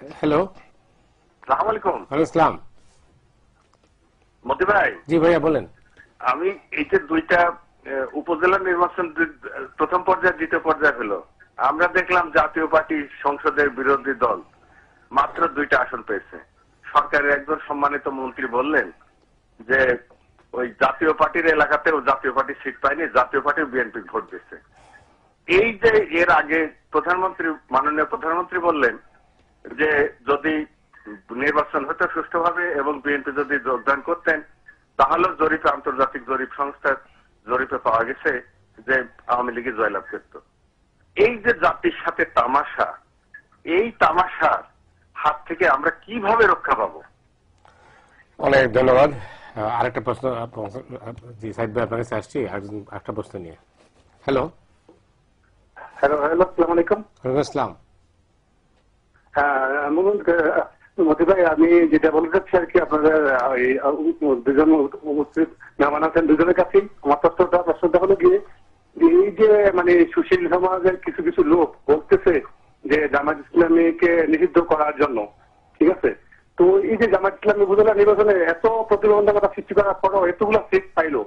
Hello সালাম আলাইকুম আসসালাম মতি ভাই। জি ভাইয়া বলেন। আমি এই যে দুইটা উপজেলা নির্বাচন প্রথম পর্যায়ে দ্বিতীয় পর্যায়ে হলো। আমরা দেখলাম জাতীয় পার্টি সংসদের বিরোধী দল মাত্র দুইটা আসন পেয়েছে। সরকারের একজন সম্মানিত মন্ত্রী বললেন যে ওই জাতীয় পার্টির এলাকাতেও জাতীয় পার্টি সিট পায়নি জাতীয় পার্টি বিএনপি ভোট দিচ্ছে এই যে এর আগে প্রধানমন্ত্রী মাননীয় প্রধানমন্ত্রী বললেন যে যদি নির্বাচন হতো সুষ্ঠুভাবে এবং বিএনপি যদি যোগদান করতেন তাহলে জরিপে আন্তর্জাতিক জরিপ সংস্থার জরিপে পাওয়া গেছে যে আওয়ামী লীগে জয়লাভ করত। এই যে জাতির সাথে তামাশা এই তামাশার হাত থেকে আমরা কীভাবে রক্ষা পাবো? অনেক ধন্যবাদ। আরেকটা প্রশ্ন জি সাইদ ভাই আপনার কাছে আসছি। একটা প্রশ্ন নিয়ে। হ্যালো হ্যালো হ্যালো আসসালামু আলাইকুম। ওয়ালাইকুম আসসালাম। ভাই, আমি যেটা বলতে চাচ্ছি আর কি, আপনাদের দুজন উপস্থিত, মেহমান আছেন দুজনের কাছেই। আমার প্রশ্নটা প্রশ্নটা হলো গিয়ে, এই যে মানে সুশীল সমাজের কিছু কিছু লোক বলতেছে যে জামাত ইসলামীকে নিষিদ্ধ করার জন্য, ঠিক আছে? তো এই যে জামাত ইসলামী উপজেলা নির্বাচনে এত প্রতিবন্ধকতা সৃষ্টি করার পরেও এতগুলো সিট পাইলো,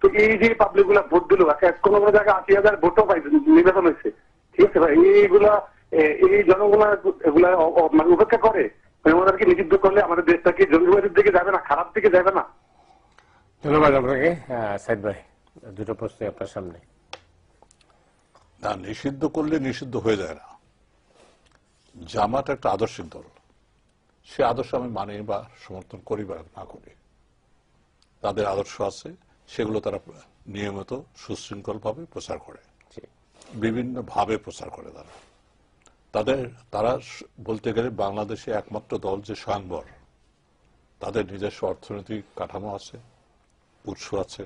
তো এই যে পাবলিকগুলা ভোট দিল কোন কোনো জায়গায় আশি হাজার ভোটও পাই নির্বাচন হয়েছে, ঠিক আছে ভাই? এইগুলা এই জনগণের এগুলা মানে উপেক্ষা করে। ওনাদেরকে নিষিদ্ধ করলে আমাদের দেশটা কি জঙ্গিবাদের দিকে যাবে না খারাপ দিকে যাবে না। ধন্যবাদ আপনাকে। সাইদ ভাই দুটো প্রশ্ন আপনার সামনে। না নিষিদ্ধ করলে নিষিদ্ধ হয়ে যায় না। জামাত একটা আদর্শিক দল। সে আদর্শ আমি মানি বা সমর্থন করি বা না করি। তাদের আদর্শ আছে সেগুলো তারা নিয়মিত সুশৃঙ্খল ভাবে প্রচার করে। বিভিন্ন ভাবে প্রচার করে তারা। তাদের তারা বলতে গেলে বাংলাদেশে একমাত্র দল যে স্বয়ংবর তাদের নিজস্ব অর্থনৈতিক কাঠামো আছে উৎস আছে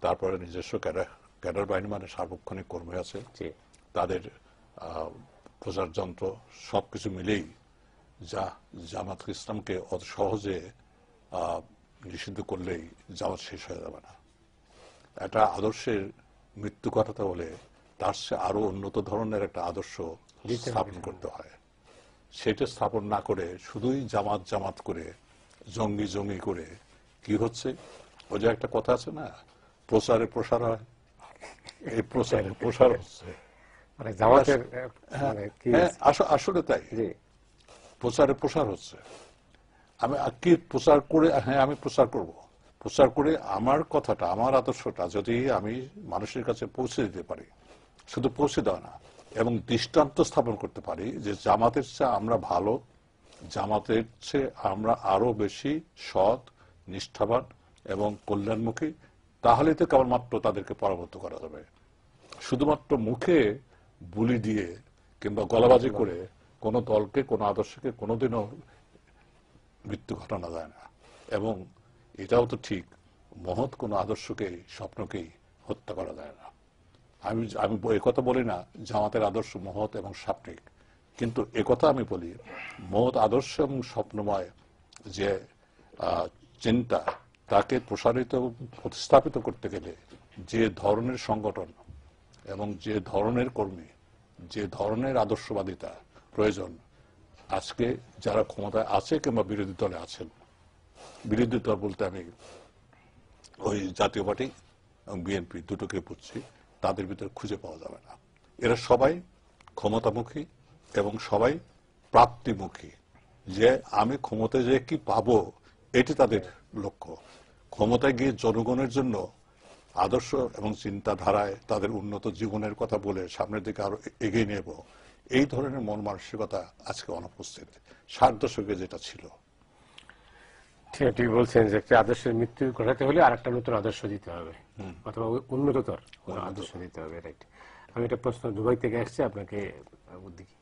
তারপরে নিজস্ব ক্যাডার ক্যাডার বাহিনী মানে সার্বক্ষণিক কর্মী আছে। তাদের প্রচার যন্ত্র সবকিছু মিলেই যা জামাত ইসলামকে অত সহজে নিষিদ্ধ করলেই জামাত শেষ হয়ে যাবে না। একটা আদর্শের মৃত্যু ঘটাতে হলে তার সে আরও উন্নত ধরনের একটা আদর্শ স্থাপন করতে হয়। সেটা স্থাপন না করে শুধুই জামাত জামাত করে জঙ্গি জঙ্গি করে কি হচ্ছে? ওই যে একটা কথা আছে না প্রসারে প্রসার হয়। এই প্রসারে প্রসার হচ্ছে। মানে জামাতের আহ, মানে হ্যাঁ, আস- আসলে তাই। প্রচারে প্রসার হচ্ছে। আমি কি প্রচার করে হ্যাঁ আমি প্রচার করব। প্রচার করে আমার কথাটা আমার আদর্শটা যদি আমি মানুষের কাছে পৌঁছে দিতে পারি শুধু পৌঁছে দেওয়া না, এবং দৃষ্টান্ত স্থাপন করতে পারি যে জামাতের চেয়ে আমরা ভালো, জামাতের চেয়ে আমরা আরও বেশি সৎ, নিষ্ঠাবান এবং কল্যাণমুখী, তাহলে তো কেবলমাত্র তাদেরকে পরাভূত করা যাবে। শুধুমাত্র মুখে বুলি দিয়ে কিংবা গলাবাজি করে কোন দলকে, কোন আদর্শকে কোনোদিনও মৃত্যু ঘটানো যায় না। এবং এটাও তো ঠিক, মহৎ কোন আদর্শকেই, স্বপ্নকেই হত্যা করা যায় না। আমি আমি কথা বলি না, জামাতের আদর্শ মহৎ এবং সাত্বিক কিন্তু একথা আমি বলি, মহৎ আদর্শ এবং স্বপ্নময় যে চিন্তা তাকে প্রসারিত, প্রতিস্থাপিত করতে গেলে যে ধরনের সংগঠন এবং যে ধরনের কর্মী, যে ধরনের আদর্শবাদিতা প্রয়োজন, আজকে যারা ক্ষমতায় আছে কিংবা বিরোধী দলে আছেন, বিরোধী দল বলতে আমি ওই জাতীয় পার্টি এবং বিএনপি দুটোকে বুঝছি। তাদের ভিতরে খুঁজে পাওয়া যাবে না। এরা সবাই ক্ষমতামুখী এবং সবাই প্রাপ্তিমুখী। যে আমি ক্ষমতায় যে কি পাবো, এটি তাদের লক্ষ্য। ক্ষমতায় গিয়ে জনগণের জন্য আদর্শ এবং চিন্তাধারায় তাদের উন্নত জীবনের কথা বলে সামনের দিকে আরও এগিয়ে নেব এই ধরনের মন মানসিকতা আজকে অনুপস্থিত। ষাট দশকে যেটা ছিল। ঠিক বলছেন যে একটা আদর্শের মৃত্যু ঘটাতে হলে আর একটা নতুন আদর্শ দিতে হবে। অথবা উন্নততর আদর্শ দিতে হবে রাইট আমি একটা প্রশ্ন দুবাই থেকে আসছি, আপনাকে বুদ্ধি কি